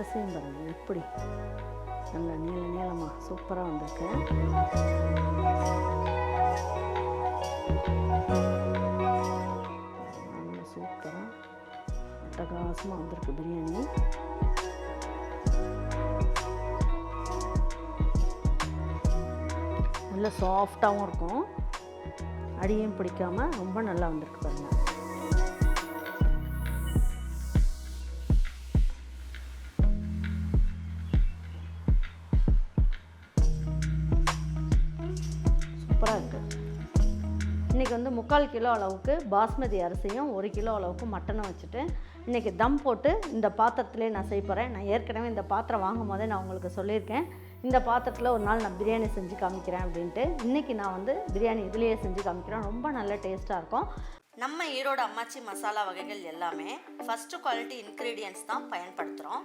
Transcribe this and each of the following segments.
அரிசியும் பாருங்கள் எப்படி? நல்ல நீள நீளமாக சூப்பராக வந்திருக்கு. நல்லா சூப்பராக அட்டகாசமாக வந்திருக்கு பிரியாணி. நல்ல சாஃப்டாகவும் இருக்கும். அடியும் பிடிக்காமல் ரொம்ப நல்லா வந்திருக்கு பாருங்க. முக்கால் கிலோ அளவுக்கு பாஸ்மதி அரிசியும் ஒரு கிலோ அளவுக்கு மட்டனும் வச்சுட்டு இன்றைக்கி தம் போட்டு இந்த பாத்திரத்திலே நான் செய்ய போகிறேன் நான் ஏற்கனவே இந்த பாத்திரம் வாங்கும் போதே நான் உங்களுக்கு சொல்லியிருக்கேன். இந்த பாத்திரத்தில் ஒரு நாள் நான் பிரியாணி செஞ்சு காமிக்கிறேன் அப்படின்ட்டு இன்றைக்கி நான் வந்து பிரியாணி இதுலேயே செஞ்சு காமிக்கிறேன். ரொம்ப நல்ல டேஸ்ட்டாக இருக்கும். நம்ம ஈரோடு அம்மாச்சி மசாலா வகைகள் எல்லாமே ஃபஸ்ட்டு குவாலிட்டி இன்க்ரீடியன்ஸ் தான் பயன்படுத்துகிறோம்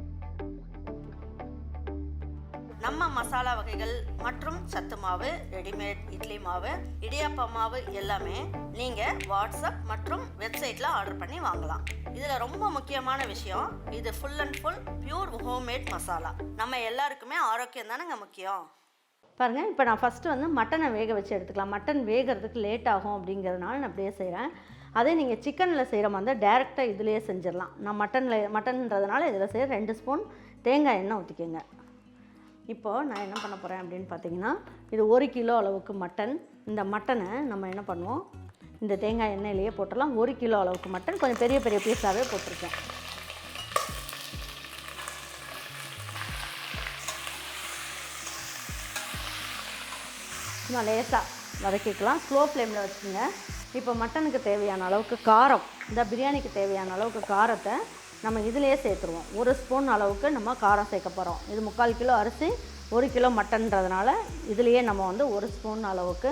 நம்ம மசாலா வகைகள் மற்றும் சத்து மாவு ரெடிமேட் இட்லி மாவு இடியாப்ப மாவு எல்லாமே நீங்கள் வாட்ஸ்அப் மற்றும் வெப்சைட்டில் ஆர்டர் பண்ணி வாங்கலாம். இதில் ரொம்ப முக்கியமான விஷயம் இது full and full pure homemade masala. நம்ம எல்லாருக்குமே ஆரோக்கியம் தானேங்க முக்கியம்? பாருங்கள் இப்போ நான் ஃபஸ்ட்டு வந்து மட்டனை வேக வச்சு எடுத்துக்கலாம். மட்டன் வேகிறதுக்கு லேட் ஆகும் அப்படிங்கிறதுனால நான் அப்படியே செய்கிறேன் அதே நீங்கள் சிக்கனில் செய்கிற மாதிரி டேரெக்டாக இதுலேயே செஞ்சிடலாம். நான் மட்டனில் மட்டன்றதுனால இதில் செய்கிற ரெண்டு ஸ்பூன் தேங்காய் எண்ணெய் ஊற்றிக்கோங்க இப்போது நான் என்ன பண்ண போகிறேன் அப்படின்னு பார்த்தீங்கன்னா இது ஒரு கிலோ அளவுக்கு மட்டன். இந்த மட்டனை நம்ம என்ன பண்ணுவோம்? இந்த தேங்காய் எண்ணெயிலேயே போட்டுடலாம். ஒரு கிலோ அளவுக்கு மட்டன். கொஞ்சம் பெரிய பெரிய பீஸாகவே போட்டிருக்கேன். சும்மா லேசாக வதக்கிக்கலாம். ஸ்லோ ஃப்ளேமில் வச்சுங்க இப்போ மட்டனுக்கு தேவையான அளவுக்கு காரம். இந்த பிரியாணிக்கு தேவையான அளவுக்கு காரத்தை நம்ம இதிலேயே சேர்த்துருவோம். ஒரு ஸ்பூன் அளவுக்கு நம்ம காரம் சேர்க்க போகிறோம் இது முக்கால் கிலோ அரிசி ஒரு கிலோ மட்டன்றதுனால இதுலேயே நம்ம வந்து ஒரு ஸ்பூன் அளவுக்கு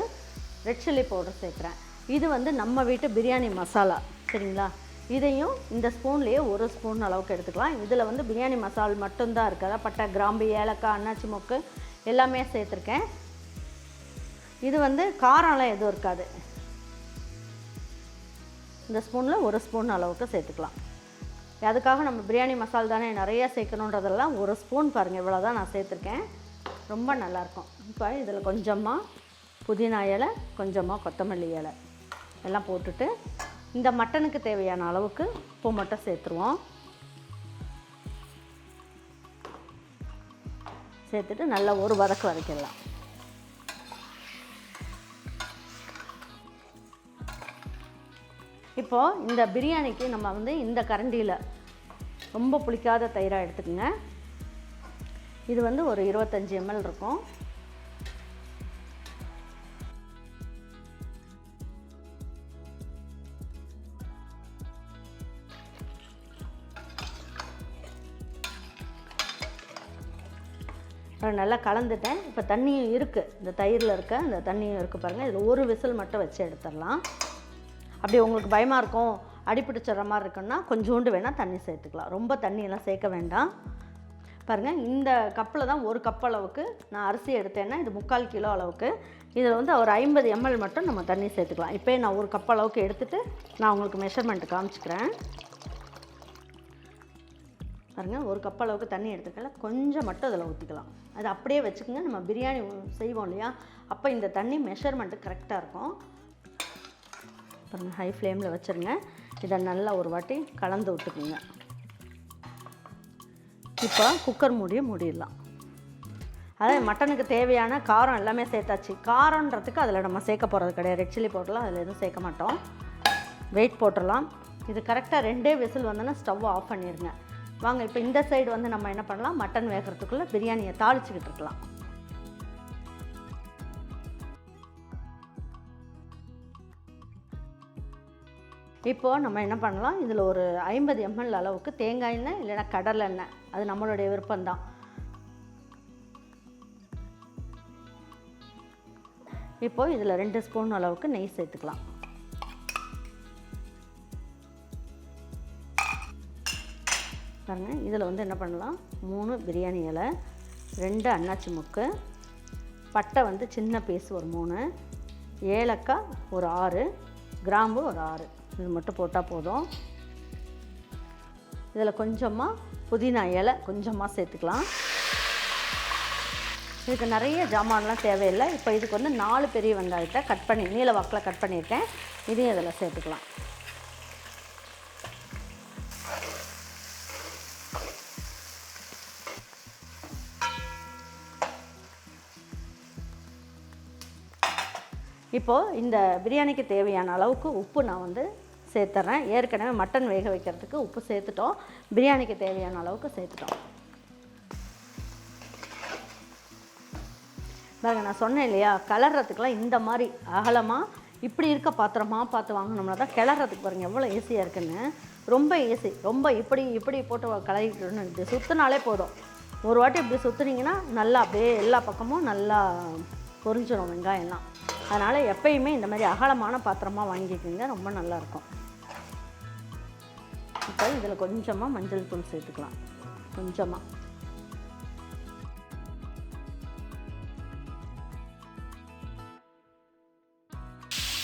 ரெட் சில்லி பவுடர் சேர்க்குறேன். இது வந்து நம்ம வீட்டு பிரியாணி மசாலா சரிங்களா? இதையும் இந்த ஸ்பூன்லேயே ஒரு ஸ்பூன் அளவுக்கு எடுத்துக்கலாம். இதில் வந்து பிரியாணி மசால் மட்டும்தான் இருக்குது அதாவது பட்டை கிராம்பு ஏலக்காய் அன்னாச்சி மொக்கு எல்லாமே சேர்த்துருக்கேன். இது வந்து காரம்லாம் எதுவும் இருக்காது. இந்த ஸ்பூனில் ஒரு ஸ்பூன் அளவுக்கு சேர்த்துக்கலாம். அதுக்காக நம்ம பிரியாணி மசால் தானே நிறைய சேர்க்கணுன்றதெல்லாம் ஒரு ஸ்பூன் பாருங்கள் இவ்வளோ தான் நான் சேர்த்துருக்கேன். ரொம்ப நல்லாயிருக்கும். இப்போ இதில் கொஞ்சமாக புதினா இலை கொஞ்சமாக கொத்தமல்லி இலை எல்லாம் போட்டுட்டு இந்த மட்டனுக்கு தேவையான அளவுக்கு உப்பு மட்டும் சேர்த்துருவோம். சேர்த்துட்டு நல்லா ஒரு வதக்கு வதக்கிடலாம். இப்போது இந்த பிரியாணிக்கு நம்ம வந்து இந்த கரண்டியில் ரொம்ப புளிக்காத தயிராக எடுத்துக்கோங்க. இது வந்து ஒரு இருபத்தஞ்சி எம்எல் இருக்கும். நல்லா கலந்துட்டேன். இப்போ தண்ணியும் இருக்குது இந்த தயிரில் இருக்க இந்த தண்ணியும் இருக்குது பாருங்கள் இதில் ஒரு விசில் மட்டும் வச்சு எடுத்துடலாம். அப்படி உங்களுக்கு பயமாக இருக்கும் அடிபிடிச்சிடுற மாதிரி இருக்குன்னா கொஞ்சோண்டு வேணால் தண்ணி சேர்த்துக்கலாம். ரொம்ப தண்ணியெல்லாம் சேர்க்க வேண்டாம். பாருங்கள் இந்த கப்பில் தான் ஒரு கப் அளவுக்கு நான் அரிசி எடுத்தேன்னா இது முக்கால் கிலோ அளவுக்கு. இதில் வந்து ஒரு ஐம்பது எம்எல் மட்டும் நம்ம தண்ணி சேர்த்துக்கலாம். இப்போயே நான் ஒரு கப் அளவுக்கு எடுத்துகிட்டு நான் உங்களுக்கு மெஷர்மெண்ட் காமிச்சிக்கிறேன். பாருங்கள் ஒரு கப் அளவுக்கு தண்ணி எடுத்துக்கல கொஞ்சம் மட்டும் அதில் ஊற்றிக்கலாம் அது அப்படியே வச்சுக்கோங்க நம்ம பிரியாணி செய்வோம் இல்லையா? அப்போ இந்த தண்ணி மெஷர்மெண்ட்டு கரெக்டாக இருக்கும். பாருங்கள் ஹை ஃப்ளேமில் வச்சுருங்க. இதை நல்லா ஒரு வாட்டி கலந்து விட்டுக்குங்க. இப்போ குக்கர் மூடியை மூடிடலாம். அதாவது மட்டனுக்கு தேவையான காரம் எல்லாமே சேர்த்தாச்சு. காரன்றதுக்கு அதில் நம்ம சேர்க்க போகிறது கிடையாது. ரெட் சில்லி போட்டலாம் அதில் எதுவும் சேர்க்க மாட்டோம். வெயிட் போட்டுடலாம். இது கரெக்டாக ரெண்டே விசில் வந்தோன்னா ஸ்டவ் ஆஃப் பண்ணிடுங்க வாங்க இப்போ இந்த சைடு வந்து நம்ம என்ன பண்ணலாம்? மட்டன் வேகிறதுக்குள்ளே பிரியாணியை தாளிச்சுக்கிட்டு இருக்கலாம். இப்போது நம்ம என்ன பண்ணலாம்? இதில் ஒரு ஐம்பது எம்எல் அளவுக்கு தேங்காய் எண்ணெய் இல்லைன்னா கடலை எண்ணெய். அது நம்மளுடைய விருப்பம்தான். இப்போது இதில் ரெண்டு ஸ்பூன் அளவுக்கு நெய் சேர்த்துக்கலாம். பாருங்கள் இதில் வந்து என்ன பண்ணலாம்? மூணு பிரியாணி இலை ரெண்டு அன்னாச்சி முக்கு பட்டை வந்து சின்ன பீஸ் ஒரு மூணு ஏலக்காய் ஒரு ஆறு கிராம்பு ஒரு ஆறு. இது மட்டும் போட்டால் போதும். இதில் கொஞ்சமாக புதினா இலை கொஞ்சமாக சேர்த்துக்கலாம். இதுக்கு நிறைய ஜாமான்லாம் தேவையில்லை. இப்போ இதுக்கு வந்து நாலு பெரிய வெங்காயத்தை கட் பண்ணி நீல வாக்கில் கட் பண்ணியிருக்கேன். இதையும் இதில் சேர்த்துக்கலாம். இப்போது இந்த பிரியாணிக்கு தேவையான அளவுக்கு உப்பு நான் வந்து சேர்த்துறேன். ஏற்கனவே மட்டன் வேக வைக்கிறதுக்கு உப்பு சேர்த்துட்டோம். பிரியாணிக்கு தேவையான அளவுக்கு சேர்த்துட்டோம். பாருங்க நான் சொன்னேன் இல்லையா கிளறதுக்குலாம் இந்த மாதிரி அகலமாக இப்படி இருக்க பாத்திரமாக பார்த்து வாங்கினோம்னா தான் கிளறதுக்கு பாருங்கள் எவ்வளோ ஈஸியாக இருக்குன்னு. ரொம்ப ஈஸி ரொம்ப இப்படி இப்படி போட்டு கலரிக்கணும்னு இப்படி சுற்றினாலே போதும். ஒரு வாட்டி இப்படி சுற்றுனீங்கன்னா நல்லா அப்படியே எல்லா பக்கமும் நல்லா பொரிஞ்சிடும் வெங்காயம்லாம். அதனால் எப்பயுமே இந்த மாதிரி அகலமான பாத்திரமாக வாங்கிக்கோங்க ரொம்ப நல்லாயிருக்கும் இப்போ இதில் கொஞ்சமாக மஞ்சள் தூள் சேர்த்துக்கலாம். கொஞ்சமாக.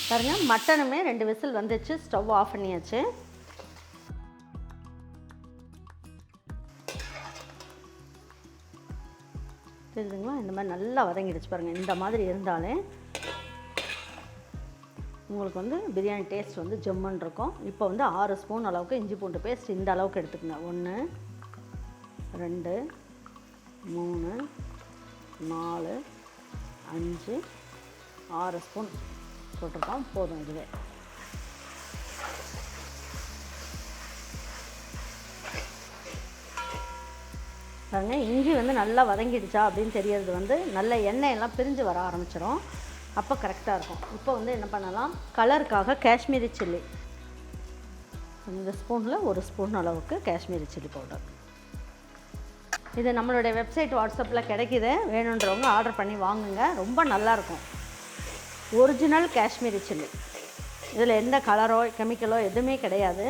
பாருங்க மட்டனுமே ரெண்டு விசில் வந்துச்சு ஸ்டவ் ஆஃப் பண்ணியாச்சு. தெரியுதுங்களா? இந்த மாதிரி நல்லா வதங்கிடுச்சு பாருங்கள் இந்த மாதிரி இருந்தாலே. உங்களுக்கு வந்து பிரியாணி டேஸ்ட் வந்து ஜம்முன்னு இருக்கும். இப்போ வந்து ஆறு ஸ்பூன் அளவுக்கு இஞ்சி பூண்டு பேஸ்ட் இந்த அளவுக்கு எடுத்துக்கங்க. ஒன்று ரெண்டு மூணு நாலு அஞ்சு ஆறு ஸ்பூன் போட்டிருக்கோம் போதும் இதுவே. பாருங்கள் இஞ்சி வந்து நல்லா வதங்கிடுச்சா அப்படின்னு தெரியறது வந்து நல்ல எண்ணெய் எல்லாம் பிரிஞ்சு வர ஆரம்பிச்சிடும் அப்போ கரெக்டாக இருக்கும். இப்போ வந்து என்ன பண்ணலாம்? கலருக்காக காஷ்மீரி சில்லி இந்த ஸ்பூனில் ஒரு ஸ்பூன் அளவுக்கு காஷ்மீரி சில்லி பவுடர் இது நம்மளுடைய வெப்சைட் வாட்ஸ்அப்பில் கிடைக்கிது. வேணுன்றவங்க ஆர்டர் பண்ணி வாங்குங்க. ரொம்ப நல்லாயிருக்கும் ஒரிஜினல் காஷ்மீரி சில்லி இதில் எந்த கலரோ கெமிக்கலோ எதுவுமே கிடையாது.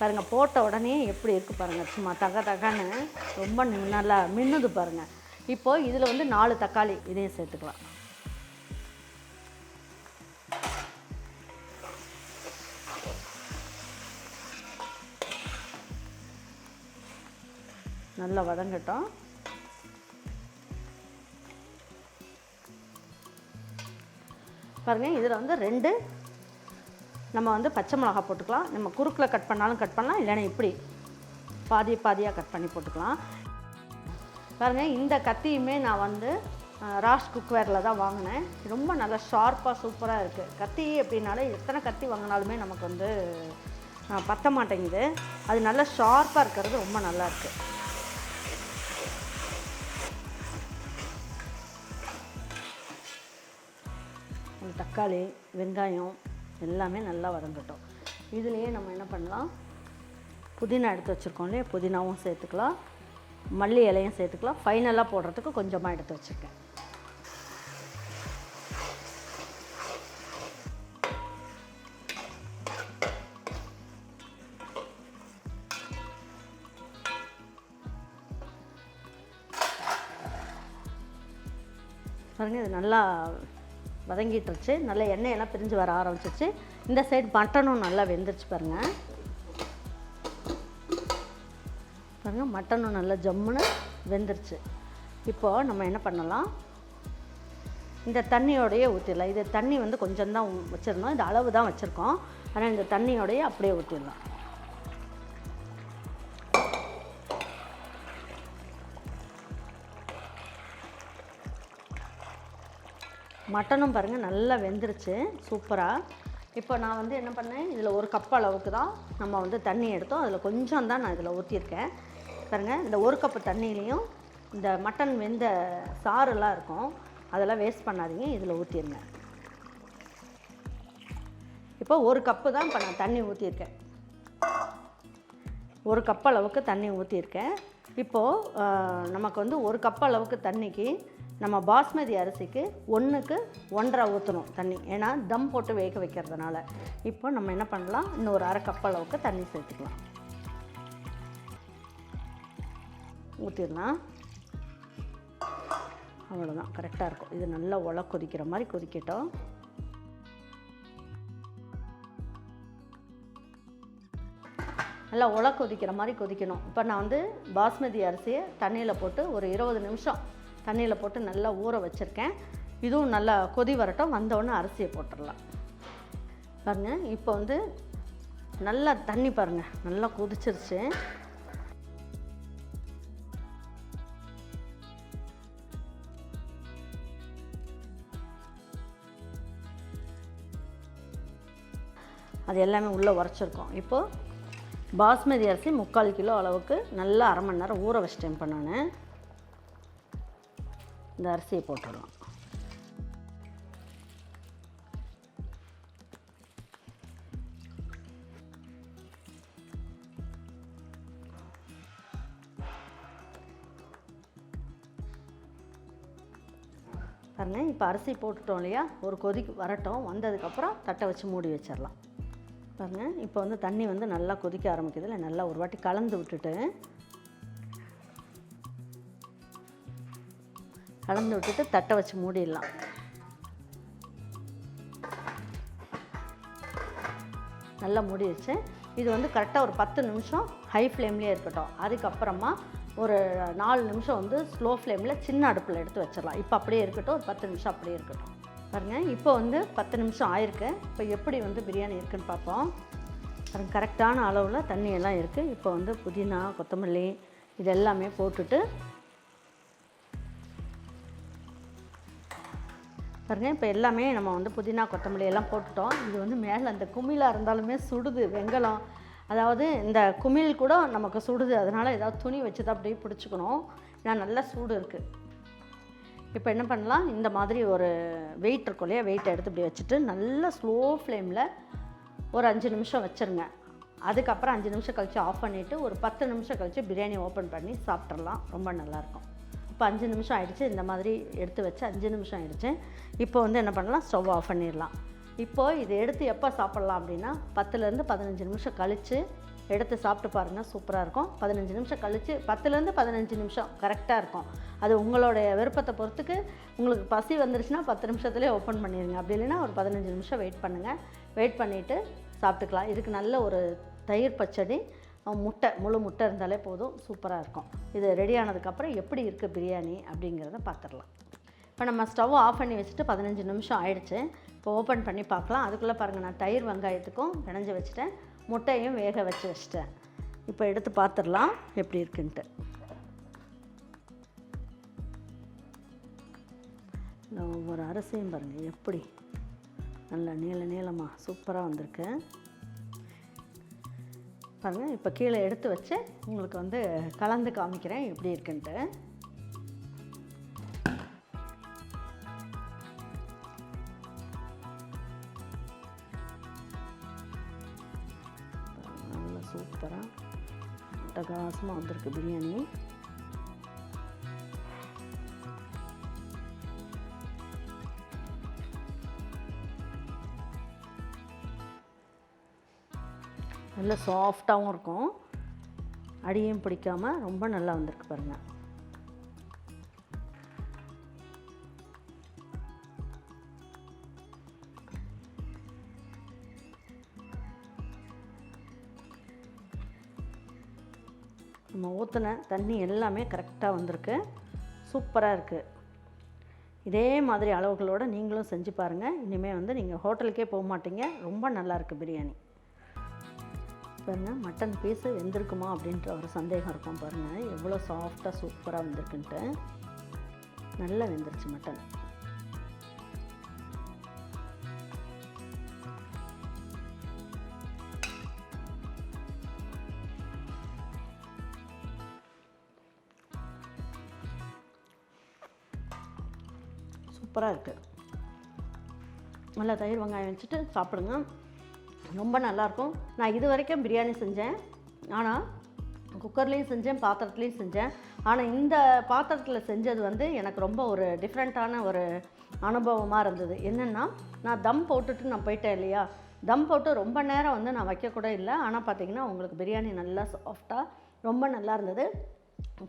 பாருங்கள் போட்ட உடனே எப்படி இருக்குது பாருங்கள் சும்மா தக தகன்னு ரொம்ப நல்லா மின்னுது பாருங்கள் இப்போது இதில் வந்து நாலு தக்காளி இதையும் சேர்த்துக்கலாம். நல்லா வதங்கட்டும். பாருங்கள் இதில் வந்து ரெண்டு நம்ம வந்து பச்சை மிளகா போட்டுக்கலாம். நம்ம குறுக்கில் கட் பண்ணாலும் கட் பண்ணலாம் இல்லைன்னா இப்படி பாதி பாதியாக கட் பண்ணி போட்டுக்கலாம். பாருங்கள் இந்த கத்தியுமே நான் வந்து ராஷ் குக்வேரில் தான் வாங்கினேன். ரொம்ப நல்லா ஷார்ப்பாக சூப்பராக இருக்குது கத்தி அப்படின்னாலே எத்தனை கத்தி வாங்கினாலுமே நமக்கு வந்து பத்த மாட்டேங்குது. அது நல்லா ஷார்ப்பாக இருக்கிறது ரொம்ப நல்லா தக்காளி வெங்காயம் எல்லாமே நல்லா வதங்கட்டும். இதுலேயே நம்ம என்ன பண்ணலாம்? புதினா எடுத்து வச்சுருக்கோம் இல்லையா? புதினாவும் சேர்த்துக்கலாம். மல்லி இலையும் சேர்த்துக்கலாம். ஃபைனலாக போடுறதுக்கு கொஞ்சமாக எடுத்து வச்சுருக்கேன். பாருங்கள் இது நல்லா வதங்கிட்டுருச்சு நல்லா எண்ணெயெல்லாம் பிரிஞ்சு வர ஆரம்பிச்சிருச்சு. இந்த சைடு மட்டனும் நல்லா வெந்துருச்சு பாருங்கள் பாருங்கள் மட்டனும் நல்லா ஜம்முன்னு வெந்துருச்சு. இப்போது நம்ம என்ன பண்ணலாம்? இந்த தண்ணியோடையே ஊற்றிடலாம் இது தண்ணி வந்து கொஞ்சம் தான் வச்சுருந்தோம் இது அளவு தான் வச்சுருக்கோம். ஆனால் இந்த தண்ணியோடையே அப்படியே ஊற்றிடலாம் மட்டனும் பாருங்கள் நல்லா வெந்துருச்சு. சூப்பராக இப்போ நான் வந்து என்ன பண்ணேன் இதில் ஒரு கப் அளவுக்கு தான் நம்ம வந்து தண்ணி எடுத்தோம். அதில் கொஞ்சம் தான் நான் இதில் ஊற்றியிருக்கேன் பாருங்கள் இந்த ஒரு கப்பு தண்ணியிலையும் இந்த மட்டன் வெந்த சாறுலாம் இருக்கும். அதெல்லாம் வேஸ்ட் பண்ணாதீங்க இதில் ஊற்றிடுங்க இப்போ ஒரு கப்பு தான் இப்போ நான் தண்ணி ஊற்றியிருக்கேன் ஒரு கப் அளவுக்கு தண்ணி ஊற்றியிருக்கேன் இப்போது நமக்கு வந்து ஒரு கப் அளவுக்கு தண்ணிக்கு நம்ம பாஸ்மதி அரிசிக்கு ஒன்றுக்கு ஒன்றரை ஊற்றணும் தண்ணி. ஏன்னா தம் போட்டு வேக வைக்கிறதுனால. இப்போ நம்ம என்ன பண்ணலாம்? இன்னும் ஒரு அரை கப் அளவுக்கு தண்ணி சேர்த்துக்கலாம். ஊற்றிடலாம் அவ்வளோதான் கரெக்டாக இருக்கும். இது நல்லா உல கொதிக்கிற மாதிரி கொதிக்கட்டும். நல்லா உல கொதிக்கிற மாதிரி கொதிக்கணும். இப்போ நான் வந்து பாஸ்மதி அரிசியை தண்ணியில் போட்டு ஒரு இருபது நிமிஷம் தண்ணியில் போட்டு நல்லா ஊற வச்சுருக்கேன். இதுவும் நல்லா கொதி வரட்டும். வந்தோடனே அரிசியை போட்டுடலாம். பாருங்கள் இப்போ வந்து நல்லா தண்ணி பாருங்கள் நல்லா கொதிச்சிருச்சு. அது எல்லாமே உள்ளே உரைச்சிருக்கோம். இப்போது பாஸ்மதி அரிசி முக்கால் கிலோ அளவுக்கு நல்லா அரை மணி நேரம் ஊற வச்சிட்டேன் இப்போ இந்த அரிசியை போட்டுடலாம் பாருங்க இப்போ அரிசி போட்டுட்டோம் இல்லையா? ஒரு கொதிக்கு வரட்டும். வந்ததுக்கப்புறம் தட்டை வச்சு மூடி வச்சிடலாம். பாருங்க இப்போ வந்து தண்ணி வந்து நல்லா கொதிக்க ஆரம்பிக்கிறதுல நல்லா ஒரு வாட்டி கலந்து விட்டுட்டு கலந்து விட்டுட்டு தட்டை வச்சு மூடிடலாம். நல்லா மூடிடுச்சு. இது வந்து கரெக்டாக ஒரு பத்து நிமிஷம் ஹை ஃப்ளேம்லேயே இருக்கட்டும். அதுக்கப்புறமா ஒரு நாலு நிமிஷம் வந்து ஸ்லோ ஃப்ளேமில் சின்ன அடுப்பில் எடுத்து வச்சிடலாம். இப்போ அப்படியே இருக்கட்டும். ஒரு பத்து நிமிஷம் அப்படியே இருக்கட்டும். பாருங்கள் இப்போ வந்து பத்து நிமிஷம் ஆயிருக்கு. இப்போ எப்படி வந்து பிரியாணி இருக்குன்னு பார்ப்போம். பாருங்க கரெக்டான அளவில் தண்ணியெல்லாம் இருக்குது இப்போ வந்து புதினா கொத்தமல்லி இது எல்லாமே போட்டுட்டு பாருங்கள் இப்போ எல்லாமே நம்ம வந்து புதினா கொத்தமல்லி எல்லாம் போட்டுட்டோம். இது வந்து மேலே அந்த குமிழாக இருந்தாலுமே சுடுது வெங்கலம். அதாவது இந்த குமிழ் கூட நமக்கு சுடுது. அதனால் ஏதாவது துணி வச்சு தான் அப்படியே பிடிச்சிக்கணும். ஏன்னா நல்லா சூடு இருக்குது இப்போ என்ன பண்ணலாம்? இந்த மாதிரி ஒரு வெயிட் இருக்கும் இல்லையா? வெயிட்டை எடுத்து இப்படி வச்சுட்டு நல்லா ஸ்லோ ஃப்ளேமில் ஒரு அஞ்சு நிமிஷம் வச்சுருங்க. அதுக்கப்புறம் அஞ்சு நிமிஷம் கழித்து ஆஃப் பண்ணிவிட்டு ஒரு பத்து நிமிஷம் கழித்து பிரியாணி ஓப்பன் பண்ணி சாப்பிட்றலாம் ரொம்ப நல்லாயிருக்கும் இப்போ அஞ்சு நிமிஷம் ஆகிடுச்சு இந்த மாதிரி எடுத்து வச்சு அஞ்சு நிமிஷம் ஆகிடுச்சு இப்போ வந்து என்ன பண்ணலாம்? ஸ்டவ் ஆஃப் பண்ணிடலாம். இப்போது இதை எடுத்து எப்போ சாப்பிட்லாம் அப்படின்னா பத்துலேருந்து பதினஞ்சு நிமிஷம் கழித்து எடுத்து சாப்பிட்டு பாருங்கள் சூப்பராக இருக்கும். பதினஞ்சு நிமிஷம் கழித்து பத்துலேருந்து பதினஞ்சு நிமிஷம் கரெக்டாக இருக்கும். அது உங்களுடைய விருப்பத்தை பொறுத்துக்கு உங்களுக்கு பசி வந்துருச்சுன்னா பத்து நிமிஷத்துலேயே ஓப்பன் பண்ணிடுங்க அப்படி இல்லைன்னா ஒரு பதினஞ்சு நிமிஷம் வெயிட் பண்ணுங்கள் வெயிட் பண்ணிவிட்டு சாப்பிட்டுக்கலாம். இதுக்கு நல்ல ஒரு தயிர் பச்சடி முட்டை முழு முட்டை இருந்தாலே போதும் சூப்பராக இருக்கும். இது ரெடி ஆனதுக்கப்புறம் எப்படி இருக்குது பிரியாணி அப்படிங்கிறத பார்த்துடலாம் இப்போ நம்ம ஸ்டவ் ஆஃப் பண்ணி வச்சுட்டு பதினஞ்சு நிமிஷம் ஆயிடுச்சு. இப்போ ஓப்பன் பண்ணி பார்க்கலாம் அதுக்குள்ளே பாருங்கள் நான் தயிர் வெங்காயத்துக்கும் பிணைஞ்சு வச்சுட்டேன். முட்டையும் வேக வச்சு வச்சுட்டேன். இப்போ எடுத்து பார்த்துடலாம் எப்படி இருக்குன்ட்டு. ஒவ்வொரு அரிசியும் பாருங்கள் எப்படி நல்லா நீள நீளமாக சூப்பராக வந்திருக்கு. பாருங்கள் இப்போ கீழே எடுத்து வச்சு உங்களுக்கு வந்து கலந்து காமிக்கிறேன் எப்படி இருக்குன்ட்டு. நல்லா சூப்பராக அட்டகாசமாக வந்திருக்கு பிரியாணி. நல்ல சாஃப்டாகவும் இருக்கும். அடியும் பிடிக்காமல் ரொம்ப நல்லா வந்திருக்கு பாருங்கள் நம்ம ஊற்றின தண்ணி எல்லாமே கரெக்டாக வந்திருக்கு. சூப்பராக இருக்குது இதே மாதிரி அளவுகளோடு நீங்களும் செஞ்சு பாருங்கள் இனிமேல் வந்து நீங்கள் ஹோட்டலுக்கே போக மாட்டீங்க. ரொம்ப நல்லாயிருக்கு பிரியாணி. பாருங்க மட்டன் பீஸு வெந்திருக்குமா அப்படின்ற ஒரு சந்தேகம் இருக்கும் பாருங்கள் எவ்வளோ சாஃப்டாக சூப்பராக வந்திருக்குன்ட்டு. நல்லா வெந்துருச்சு மட்டன். சூப்பராக இருக்குது நல்லா தயிர் வெங்காயம் வச்சுட்டு சாப்பிடுங்க. ரொம்ப நல்லாயிருக்கும். நான் இது வரைக்கும் பிரியாணி செஞ்சேன். ஆனால் குக்கர்லேயும் செஞ்சேன் பாத்திரத்துலேயும் செஞ்சேன். ஆனால் இந்த பாத்திரத்தில் செஞ்சது வந்து எனக்கு ரொம்ப ஒரு டிஃப்ரெண்ட்டான ஒரு அனுபவமாக இருந்தது. என்னென்னா நான் தம் போட்டுட்டு நான் போயிட்டேன் இல்லையா? தம் போட்டு ரொம்ப நேரம் வந்து நான் வைக்கக்கூட இல்லை. ஆனால் பார்த்தீங்கன்னா உங்களுக்கு பிரியாணி நல்லா சாஃப்டாக ரொம்ப நல்லா இருந்தது.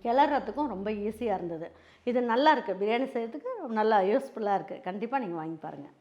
கிளறதுக்கும் ரொம்ப ஈஸியாக இருந்தது. இது நல்லா இருக்குது பிரியாணி செய்கிறதுக்கு நல்லா யூஸ்ஃபுல்லாக இருக்குது கண்டிப்பாக நீங்கள் வாங்கி பாருங்கள்